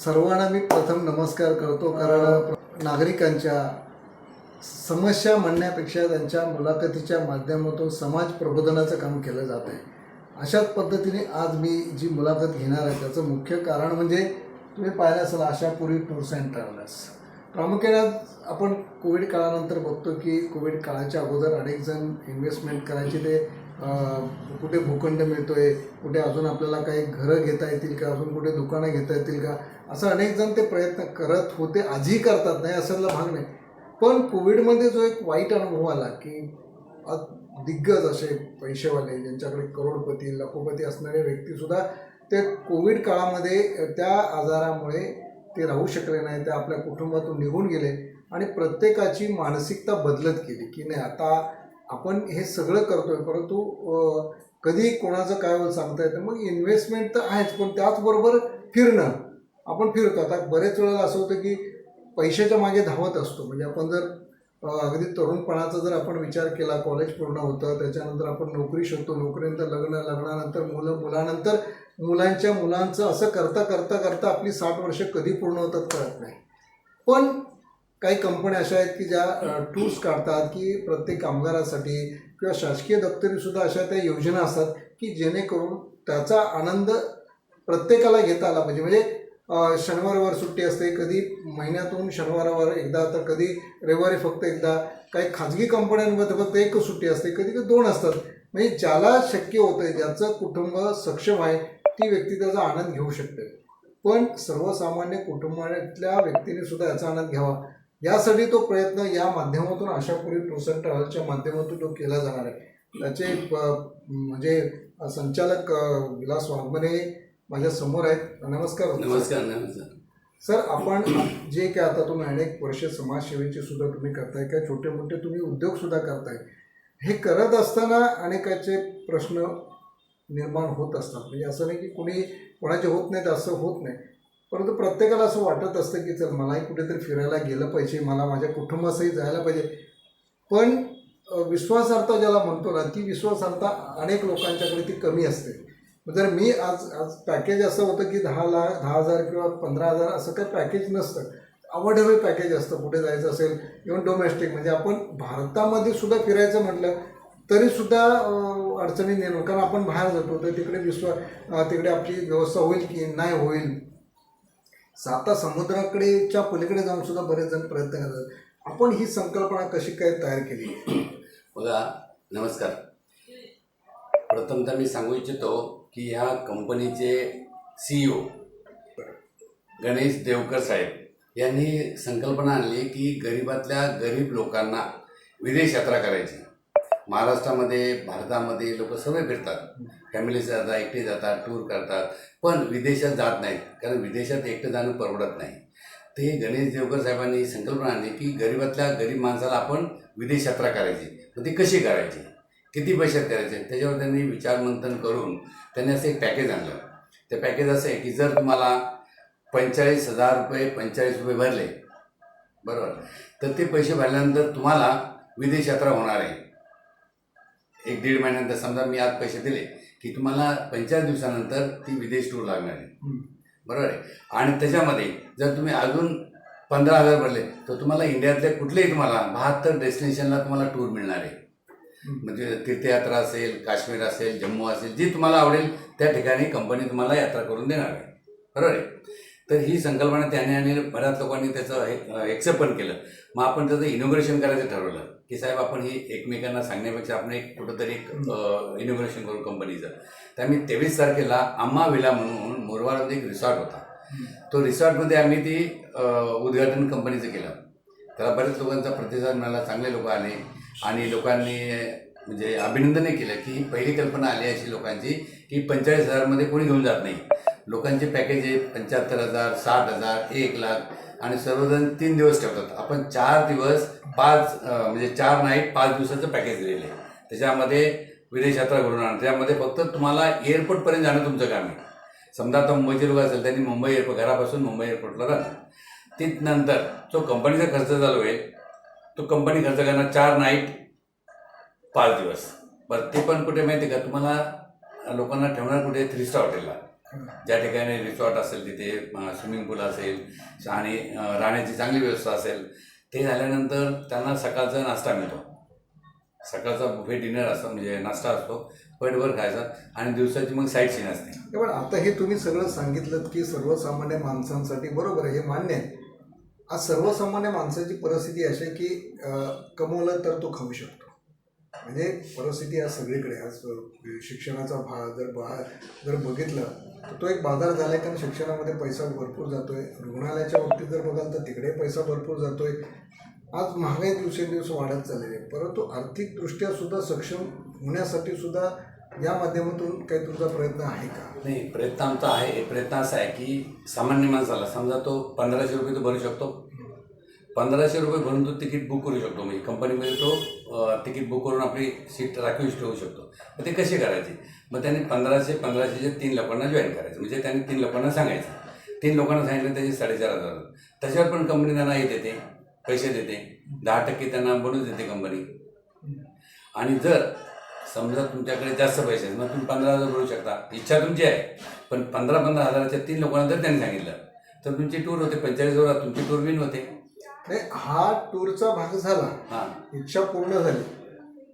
सर्वांना मी प्रथम नमस्कार करतो कारण नागरिकांच्या समस्या म्हणण्यापेक्षा त्यांच्या मुलाखतीच्या माध्यमातून समाज प्रबोधनाचं काम केलं जात आहे. अशाच पद्धतीने आज मी जी मुलाखत घेणार आहे त्याचं मुख्य कारण म्हणजे तुम्ही पाहिलं असाल आशापुरी टूर्स अँड ट्रॅव्हलर्स प्रामुख्याने आपण कोविड काळानंतर बघतो की कोविड काळाच्या अगोदर अनेक जण इन्व्हेस्टमेंट करायचे ते कुठे भूखंड मिळतोय कुठे अजून आपल्याला काही घरं घेता येतील का अजून कुठे दुकानं घेता येतील का असं अनेक जण ते प्रयत्न करत होते आजही करतात नाही असं भाग नाही. पण कोविडमध्ये जो एक वाईट अनुभव आला की दिग्गज असे पैसेवाले ज्यांच्याकडे करोडपती लखोपती असणारे व्यक्तीसुद्धा ते कोविड काळामध्ये त्या आजारामुळे ते राहू शकले नाही ते आपल्या कुटुंबातून निघून गेले आणि प्रत्येकाची मानसिकता बदलत गेली की नाही आता आपण हे सगळं करतोय परंतु कधी कोणाचं काय होईल सांगता येतं मग इन्व्हेस्टमेंट तर आहेच पण त्याचबरोबर फिरणं. आपण फिरतो आता बरेच वेळेला असं होतं की पैशाच्या मागे धावत असतो. म्हणजे आपण जर अगदी तरुणपणाचा जर आपण विचार केला कॉलेज पूर्ण होतं त्याच्यानंतर आपण नोकरी शोधतो नोकरीनंतर लग्न लग्नानंतर मुलं मुलानंतर मुलांच्या मुलांचं असं करता करता करता आपली साठ वर्ष कधी पूर्ण होतात कळत नाही. पण काही कंपन्या अशा आहेत की ज्या टूर्स काढतात की प्रत्येक कामगारासाठी किंवा शासकीय दप्तरीसुद्धा अशा त्या योजना असतात की जेणेकरून त्याचा आनंद प्रत्येकाला घेता आला पाहिजे. म्हणजे शनिवारवार सुट्टी असते कधी महिन्यातून शनिवारावर एकदा तर कधी रविवारी फक्त एकदा. काही खाजगी कंपन्यांमध्ये फक्त एक सुट्टी असते कधी कधी दोन असतात. म्हणजे ज्याला शक्य होतं आहे ज्याचं कुटुंब सक्षम आहे ती व्यक्ती त्याचा आनंद घेऊ शकते. पण सर्वसामान्य कुटुंबातल्या व्यक्तीने सुद्धा याचा आनंद घ्यावा. यासाठी तो प्रयत्न या माध्यमातून आशापुरी टूर्स अँड ट्रॅव्हल्सच्या माध्यमातून तो केला जाणार आहे. त्याचे म्हणजे संचालक विलास वाघमने माझ्यासमोर आहेत. नमस्कार नमस्कार नमस्कार. सर आपण जे काय आता तुम्ही अनेक वर्ष समाजसेवेचे सुद्धा तुम्ही करताय किंवा छोटे मोठे तुम्ही उद्योग सुद्धा करताय हे करत असताना अनेकाचे प्रश्न निर्माण होत असतात. म्हणजे असं नाही की कुणी कोणाचे होत नाहीत असं होत नाही. परंतु प्रत्येकाला असं वाटत असतं की चल मलाही कुठेतरी फिरायला गेलं पाहिजे मला माझ्या कुटुंबासही जायला पाहिजे. पण विश्वासार्हता ज्याला म्हणतो ना ती विश्वासार्हता अनेक लोकांच्याकडे ती कमी असते. जर मी आज आज पॅकेज असं होतं की दहा लाख दहा हजार किंवा पंधरा हजार असं काही पॅकेज नसतं. अवॉर्डेबल पॅकेज असतं कुठे जायचं असेल इव्हन डोमेस्टिक म्हणजे आपण भारतामध्ये सुद्धा फिरायचं म्हटलं तरीसुद्धा अडचणी निर्माण कारण आपण बाहेर जातो तर तिकडे विश्वा तिकडे आपली व्यवस्था होईल की नाही होईल? साता समुद्राकडेच्या पलीकडे जाऊन सुद्धा बरेच जण प्रयत्न करतात. आपण ही संकल्पना कशी काय तयार केली? बघा नमस्कार. प्रथमतः मी सांगू इच्छितो की ह्या कंपनीचे सीईओ गणेश देवकर साहेब यांनी संकल्पना आणली की गरिबातल्या गरीब लोकांना विदेश यात्रा करायची. महाराष्ट्रामध्ये भारतामध्ये लोक सगळे फिरतात. फॅमिली जातात एकटे जातात टूर करतात. पण विदेशात जात नाहीत कारण विदेशात एकटं जाणं परवडत नाही. ते गणेश देवकर साहेबांनी संकल्पना आणली की गरिबातल्या गरीब माणसाला आपण विदेश यात्रा करायची. मग ती कशी करायची? किती पैशात करायचे त्याच्यावर त्यांनी विचारमंथन करून त्यांनी असं एक पॅकेज आणलं. ते पॅकेज असं आहे की जर तुम्हाला पंचेचाळीस हजार रुपये पंचेचाळीस रुपये भरले बरोबर? तर ते पैसे भरल्यानंतर तुम्हाला विदेश यात्रा होणार आहे. एक दीड महिन्यानंतर समजा मी आज पैसे दिले की तुम्हाला पंचेचाळीस दिवसानंतर ती विदेश टूर लागणार आहे. बरोबर आहे? आणि त्याच्यामध्ये जर तुम्ही अजून पंधरा हजार भरले तर तुम्हाला इंडियातल्या कुठलेही तुम्हाला बहात्तर डेस्टिनेशनला तुम्हाला टूर मिळणार आहे. म्हणजे तीर्थयात्रा असेल काश्मीर असेल जम्मू असेल जी तुम्हाला आवडेल त्या ठिकाणी कंपनी तुम्हाला यात्रा करून देणार आहे. बरोबर आहे? तर ही संकल्पना त्याने आणि बऱ्याच लोकांनी त्याचं एक्सेप्ट पण केलं. मग आपण त्याचं इनोग्रेशन करायचं ठरवलं. की साहेब आपण ही एकमेकांना सांगण्यापेक्षा आपण एक कुठंतरी एक इनोग्रेशन करू कंपनीचं तर आम्ही तेवीस तारखेला आम्हा विला म्हणून मोरवाडमध्ये एक रिसॉर्ट होता. तो रिसॉर्टमध्ये आम्ही ती उद्घाटन कंपनीचं केलं. त्याला बरेच लोकांचा प्रतिसाद मिळाला चांगले लोक आले. आणि लोकांनी म्हणजे अभिनंदनही केलं की ही पहिली कल्पना आली अशी लोकांची की पंचेचाळीस हजारमध्ये कोणी घेऊन जात नाही. लोकांचे पॅकेज आहे पंच्याहत्तर हजार साठ हजार एक लाख आणि सर्वजण तीन दिवस ठेवतात. आपण चार दिवस पाच म्हणजे चार नाईट पाच दिवसाचं पॅकेज दिलेलं आहे. त्याच्यामध्ये विदेश यात्रा घडून आणणार. त्यामध्ये फक्त तुम्हाला एअरपोर्टपर्यंत जाणं तुमचं काम आहे. समजा आता मुंबईचे लोक असेल त्यांनी मुंबई एअरपोर्ट घरापासून मुंबई एअरपोर्टला राहणार तिथनंतर जो कंपनीचा खर्च चालू आहे तो कंपनी खर्च करणार चार नाईट पाच दिवस. बरं ते पण कुठे माहिती आहे का? तुम्हाला लोकांना ठेवणार कुठे? थ्री स्टार हॉटेलला ज्या ठिकाणी रिसॉर्ट असेल तिथे स्विमिंग पूल असेल आणि राहण्याची चांगली व्यवस्था असेल ते झाल्यानंतर त्यांना सकाळचा नाश्ता मिळतो. सकाळचा बुफे डिनर असतो म्हणजे नाश्ता असतो पेटभर खायचा आणि दिवसाची मग साईट सीन असते पण आता हे तुम्ही सगळं सांगितलं की सर्वसामान्य माणसांसाठी बरोबर आहे हे मान्य आहे. आज सर्वसामान्य माणसाची परिस्थिती अशी आहे की कमवलं तर तो खाऊ शकतो. म्हणजे परिस्थिती आज सगळीकडे आज शिक्षणाचा भा जर बा जर बघितलं तर तो एक बाजार झाला आहे कारण शिक्षणामध्ये पैसा भरपूर जातो आहे रुग्णालयाच्या बाबतीत जर बघाल तर तिकडे पैसा भरपूर जातो आहे आज महागाई दिवसेंदिवस वाढत चाललेली आहे. परंतु आर्थिकदृष्ट्या सुद्धा सक्षम होण्यासाठी सुद्धा या माध्यमातून काही तुमचा प्रयत्न आहे का? नाही प्रयत्न आमचा आहे. प्रयत्न असा आहे की सामान्य माणसाला समजा तो पंधराशे रुपये तो भरू शकतो. पंधराशे रुपये भरून तो तिकीट बुक करू शकतो. म्हणजे कंपनीमध्ये तो तिकीट बुक करून आपली सीट राखीव ठेवू शकतो. मग ते कसे करायचे? मग त्यांनी पंधराशे पंधराशेचे तीन लोकांना जॉईन करायचं. म्हणजे त्यांनी तीन लोकांना सांगायचं. तीन लोकांना सांगितलं त्याचे साडेचार हजार त्याच्यावर पण कंपनी त्यांना हे देते पैसे देते. दहा टक्के त्यांना बनवून देते कंपनी आणि जर समजा तुमच्याकडे जास्त पैसे आहेत मग तुम्ही पंधरा हजार भरू शकता. इच्छा तुमची आहे पण पंधरा पंधरा हजाराच्या तीन लोकांना जर त्यांनी सांगितलं तर तुमची टूर होते पंचेचाळीस हजार तुमची टूर विन होते. नाही हा टूरचा भाग झाला. हां. इच्छा पूर्ण झाली.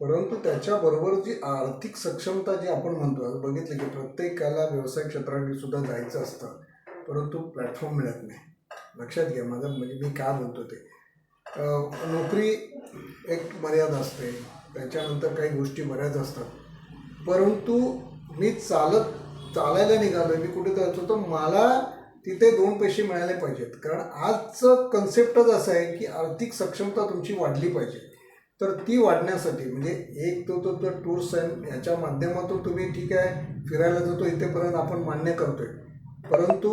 परंतु त्याच्याबरोबर जी आर्थिक सक्षमता जी आपण म्हणतो आज बघितलं की प्रत्येकाला व्यवसाय क्षेत्राकडे सुद्धा जायचं असतं. परंतु प्लॅटफॉर्म मिळत नाही. लक्षात घ्या माझं म्हणजे मी काय बोलतो ते. नोकरी एक मर्यादा असते. त्याच्यानंतर काही गोष्टी बऱ्याच असतात. परंतु मी चालत चालायला निघालो मी कुठे जायचो तर मला तिथे दोन पैसे मिळाले पाहिजेत. कारण आजचं कन्सेप्टच असं आहे की आर्थिक सक्षमता तुमची वाढली पाहिजे. तर ती वाढण्यासाठी म्हणजे एक तो तो तो टूर्स अँड याच्या माध्यमातून तुम्ही ठीक आहे फिरायला जातो इथेपर्यंत आपण मान्य करतोय. परंतु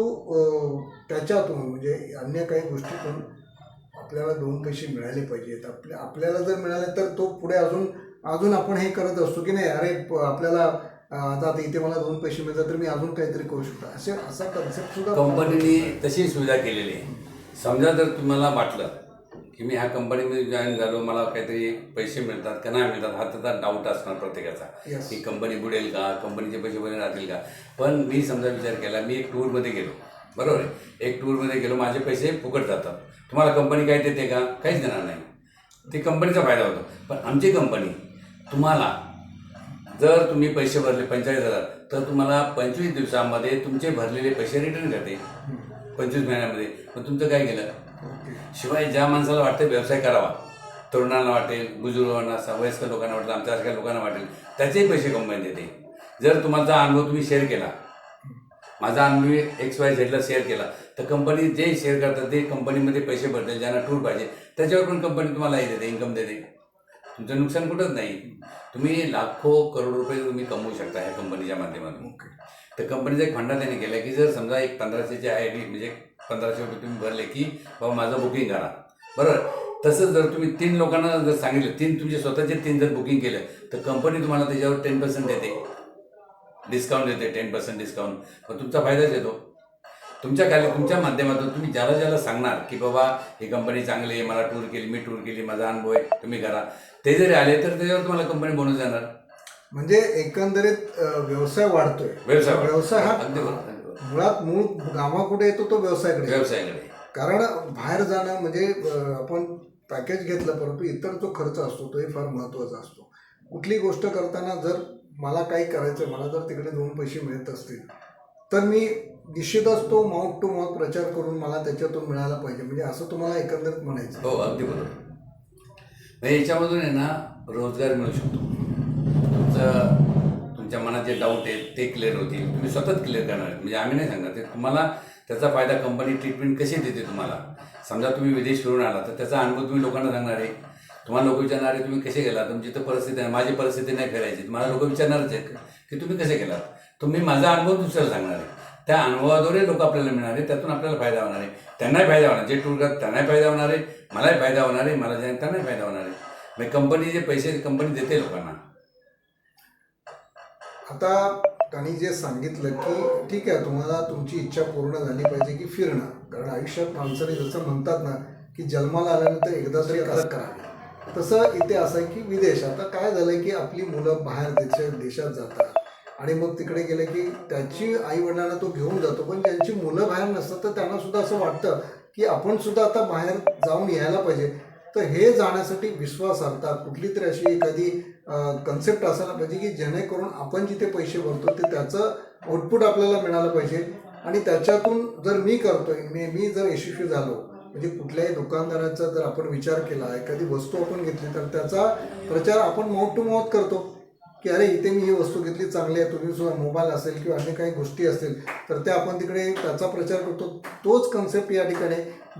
त्याच्यातून म्हणजे अन्य काही गोष्टीतून आपल्याला दोन पैसे मिळाले पाहिजेत आपल्या आपल्याला जर मिळाले तर तो पुढे अजून अजून आपण हे करत असतो की नाही? अरे आपल्याला आता आता इथे मला दोन पैसे मिळतात तर मी अजून काहीतरी करू शकतो. असे असा कन्सेप्ट सुद्धा कंपनीने तशी सुविधा केलेली आहे. समजा जर तुम्हाला वाटलं की मी ह्या कंपनीमध्ये जॉईन झालो मला काहीतरी पैसे मिळतात का? नाही मिळतात. हा त्याचा डाऊट असणार प्रत्येकाचा. की कंपनी बुडेल का? कंपनीचे पैसे बरे राहतील का? पण मी समजा विचार केला मी एक टूरमध्ये गेलो. बरोबर आहे? एक टूरमध्ये गेलो माझे पैसे फुकट जातात. तुम्हाला कंपनी काय देते का? काहीच देणार नाही. ते कंपनीचा फायदा होतो. पण आमची कंपनी तुम्हाला जर तुम्ही पैसे भरले पंचेचाळीस हजार तर तुम्हाला पंचवीस दिवसामध्ये तुमचे भरलेले पैसे रिटर्न करते. पंचवीस महिन्यामध्ये. पण तुमचं काय केलं? शिवाय ज्या माणसाला वाटतं व्यवसाय करावा तरुणांना वाटेल बुजुर्गांना स- वयस्कर लोकांना वाटेल आमच्यासारख्या लोकांना वाटेल त्याचेही पैसे कंपनी देते. जर तुमचा अनुभव तुम्ही शेअर केला माझा अनुभव एक्स वाय झेडला शेअर केला. तर कंपनी जे शेअर करतात ते कंपनीमध्ये पैसे भरतील ज्यांना टूर पाहिजे. त्याच्यावर पण कंपनी तुम्हाला हे देते इन्कम देते. तुमचं नुकसान कुठंच नाही. तुम्ही लाखो करोड रुपये तुम्ही कमवू शकता ह्या कंपनीच्या माध्यमातून. ओके तर कंपनीचा एक फंडा त्याने केला की जर समजा एक पंधराशेचे आय डी म्हणजे पंधराशे रुपये तुम्ही भरले की बाबा माझं बुकिंग करा. बरोबर? तसंच जर तुम्ही तीन लोकांना जर सांगितलं तीन तुमचे स्वतःचे तीन जर बुकिंग केलं तर कंपनी तुम्हाला त्याच्यावर टेन पर्सेंट देते. डिस्काउंट देते टेन पर्सेंट डिस्काउंट मग तुमचा फायदाच येतो. तुमच्या खाली तुमच्या माध्यमातून तुम्ही ज्याला ज्याला सांगणार की बाबा ही कंपनी चांगली आहे मला टूर केली मी टूर केली माझा अनुभव आहे तुम्ही करा. ते जरी आले तर त्याच्यावर तुम्हाला कंपनी बोनस देणार म्हणजे एकंदरीत व्यवसाय वाढतोय. व्यवसाय. व्यवसाय हा. मुळात मूळ गावाकुठे येतो तो व्यवसायाकडे व्यवसायाकडे. कारण बाहेर जाणं म्हणजे आपण पॅकेज घेतलं परंतु इतर जो खर्च असतो तोही फार महत्त्वाचा असतो. कुठली गोष्ट करताना जर मला काही करायचं मला जर तिकडे दोन पैसे मिळत असतील तर मी निश्चितच तो माउथ टू माउथ प्रचार करून मला त्याच्यातून मिळाला पाहिजे. म्हणजे असं तुम्हाला एकंदरीत म्हणायचं हो अगदी बरोबर. म्हणजे याच्यामधून आहे ना रोजगार मिळू शकतो. तुमचं तुमच्या मनात जे डाऊट आहेत ते क्लिअर होतील. तुम्ही सतत क्लिअर करणार आहेत. म्हणजे आम्ही नाही सांगणार ते तुम्हाला त्याचा फायदा कंपनी ट्रीटमेंट कशी देते तुम्हाला? समजा तुम्ही विदेश फिरून आला तर त्याचा अनुभव तुम्ही लोकांना सांगणार आहे. तुम्हाला लोक विचारणार आहे तुम्ही कसे गेला तुमची तर परिस्थिती आहे माझी परिस्थिती नाही फिरायची. मला लोक विचारणारच आहेत की? तुम्ही कसे गेला तुम्ही माझा अनुभव दुसऱ्याला सांगणार आहे. त्या अनुभवाद्वारे लोक आपल्याला मिळणार आहे त्यातून आपल्याला फायदा होणार आहे. त्यांनाही फायदा होणार जे टूर करतात त्यांनाही फायदा होणार आहे. मलाही फायदा होणार आहे. मला जे त्यांनाही फायदा होणार आहे. म्हणजे कंपनी जे पैसे कंपनी देते लोकांना. आता त्यांनी जे सांगितलं की ठीक आहे तुम्हाला तुमची इच्छा पूर्ण झाली पाहिजे की फिरणं. कारण आयुष्यात माणसाने जसं म्हणतात ना की जन्माला आल्यानंतर एकदा तरी कसं करावे. तसं इथे असं आहे की विदेश आता काय झालंय की आपली मुलं बाहेर देश देशात जातात. आणि मग तिकडे गेले की त्याची आई वडिलांना तो घेऊन जातो. पण ज्यांची मुलं बाहेर नसतात तर त्यांना सुद्धा असं वाटतं की आपण सुद्धा आता बाहेर जाऊन यायला पाहिजे. तर हे जाण्यासाठी विश्वासार्हता कुठली तरी अशी एखादी कन्सेप्ट असायला पाहिजे की जेणेकरून आपण जिथे पैसे भरतो ते त्याचं आउटपुट आपल्याला मिळालं पाहिजे. आणि त्याच्यातून जर मी करतोय मी मी जर यशस्वी झालो म्हणजे कुठल्याही दुकानदाराचा जर आपण विचार केला एखादी वस्तू आपण घेतली तर त्याचा प्रचार आपण माउथ टू माउथ करतो. की अरे इथे मी ही वस्तू घेतली चांगली आहे तुम्ही सुद्धा मोबाईल असेल किंवा अन्य काही गोष्टी असतील तर त्या आपण तिकडे त्याचा प्रचार करतो. तोच कन्सेप्ट या ठिकाणी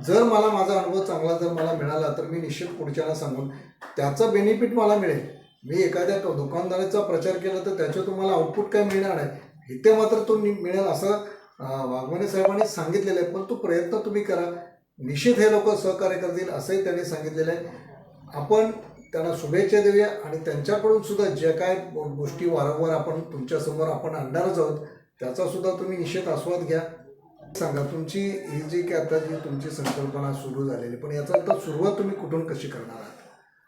जर मला माझा अनुभव चांगला जर मला मिळाला तर मी निश्चित पुढच्याला सांगून त्याचा बेनिफिट मला मिळेल. मी एखाद्या दुकानदाराचा प्रचार केला तर त्याच्यातून तुम्हाला आउटपुट काय मिळणार आहे? इथे मात्र तो मिळेल असं वाघमाने साहेबांनी सांगितलेलं आहे पण तो प्रयत्न तुम्ही करा. निश्चित हे लोक सहकार्य करतील असंही त्यांनी सांगितलेलं आहे. आपण त्यांना शुभेच्छा देऊया आणि त्यांच्याकडून सुद्धा ज्या काय गोष्टी वारंवार आपण तुमच्यासमोर आपण आणणारच आहोत त्याचा सुद्धा तुम्ही निश्चित आस्वाद घ्या. सांगा तुमची ही जी की आता जी तुमची संकल्पना सुरू झालेली पण याचा आता सुरुवात तुम्ही कुठून कशी करणार आहात?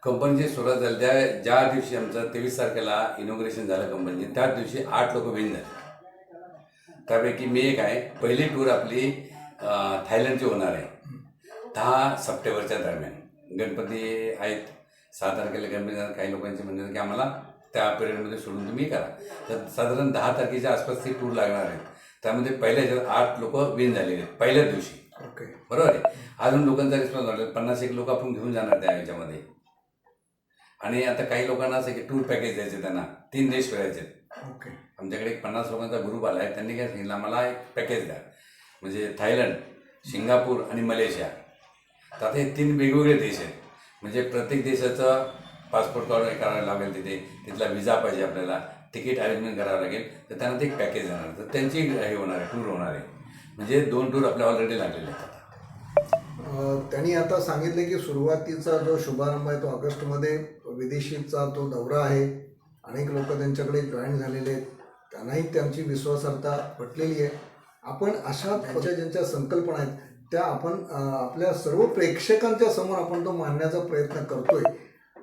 कंपनीची सुरुवात झाली त्या ज्या दिवशी आमचं तेवीस तारखेला इनॉग्रेशन झालं कंपनीचे त्याच दिवशी आठ लोक विन झाले. त्यापैकी मी एक आहे. पहिली टूर आपली थायलंडची होणार आहे. दहा सप्टेंबरच्या दरम्यान. गणपती आहेत. सहा तारखेला गणपती. काही लोकांचे म्हणणं की आम्हाला त्या पिरियडमध्ये सोडून तुम्ही करा. तर साधारण दहा तारखेच्या आसपास ती टूर लागणार आहे त्यामध्ये पहिल्या ह्याच्यात आठ लोक विन झालेले आहेत पहिल्याच दिवशी. ओके. बरोबर आहे? अजून लोकांचा रिस्पॉन्स वाढला. पन्नास एक लोक आपण घेऊन जाणार त्या ह्याच्यामध्ये आणि आता काही लोकांना असं की टूर पॅकेज द्यायचे त्यांना. तीन देश फिरायचे ओके. आमच्याकडे एक पन्नास लोकांचा ग्रुप आला आहे. त्यांनी काय सांगितलं? मला एक पॅकेज द्या. म्हणजे थायलंड सिंगापूर आणि मलेशिया. तर आता हे तीन वेगवेगळे देश आहेत. म्हणजे प्रत्येक देशाचं पासपोर्ट काढून करायला लागेल तिथे. तिथला विजा पाहिजे आपल्याला. तिकीट अरेंजमेंट करावं लागेल. तर त्यांना ते एक पॅकेज जाणार तर त्यांची हे होणार आहे टूर होणार आहे. म्हणजे दोन टूर आपल्या ऑलरेडी लागलेले आहेत. त्यांनी आता सांगितले की सुरुवातीचा जो शुभारंभ आहे तो ऑगस्टमध्ये विदेशीचा तो दौरा आहे. अनेक लोक त्यांच्याकडे जॉईन झालेले आहेत. त्यांनाही त्यांची विश्वासार्हता पटलेली आहे. आपण अशा ज्यांच्या संकल्पना आहेत त्या आपण आपल्या सर्व प्रेक्षकांच्या समोर आपण तो मांडण्याचा प्रयत्न करतोय.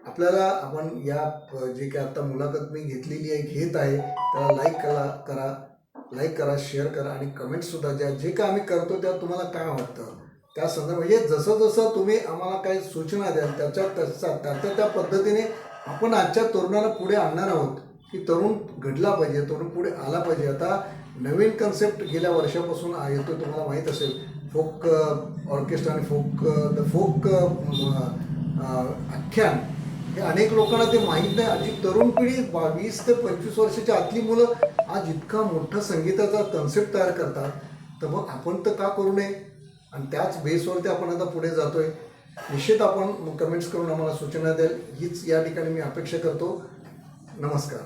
आपल्याला आपण या जे काय आता मुलाखत मी घेतलेली आहे घेत आहे त्याला लाईक करा करा लाईक करा शेअर करा आणि कमेंटसुद्धा ज्या जे काय आम्ही करतो त्या तुम्हाला काय वाटतं? त्या संदर्भात म्हणजे जसं जसं तुम्ही आम्हाला काही सूचना द्याल त्याच्या तसा त्याच्या त्या पद्धतीने आपण आजच्या तरुणाला पुढे आणणार आहोत. की तरुण घडला पाहिजे तरुण पुढे आला पाहिजे. आता नवीन कन्सेप्ट गेल्या वर्षापासून येतो तुम्हाला माहीत असेल. फोक ऑर्केस्ट्रा आणि फोक द फोक आख्यान हे अनेक लोकांना ते माहीत नाही. आधी तरुण पिढी बावीस ते पंचवीस वर्षाची आतली मुलं आज इतका मोठा संगीताचा कन्सेप्ट तयार करतात. तर मग आपण तर का करू नये? आणि त्याच बेसवरती आपण आता पुढे जातोय. निश्चित आपण कमेंट्स करून आम्हाला सूचना द्याल. हीच या ठिकाणी मी अपेक्षा करतो. नमस्कार.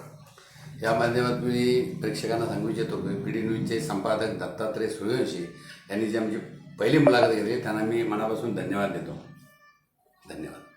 या माध्यमात मी प्रेक्षकांना सांगू इच्छितो की पी डी न्यूजचे संपादक दत्तात्रय सूर्यवंशी यांनी जी आमची पहिली मुलाखत घेतली त्यांना मी मनापासून धन्यवाद देतो. धन्यवाद.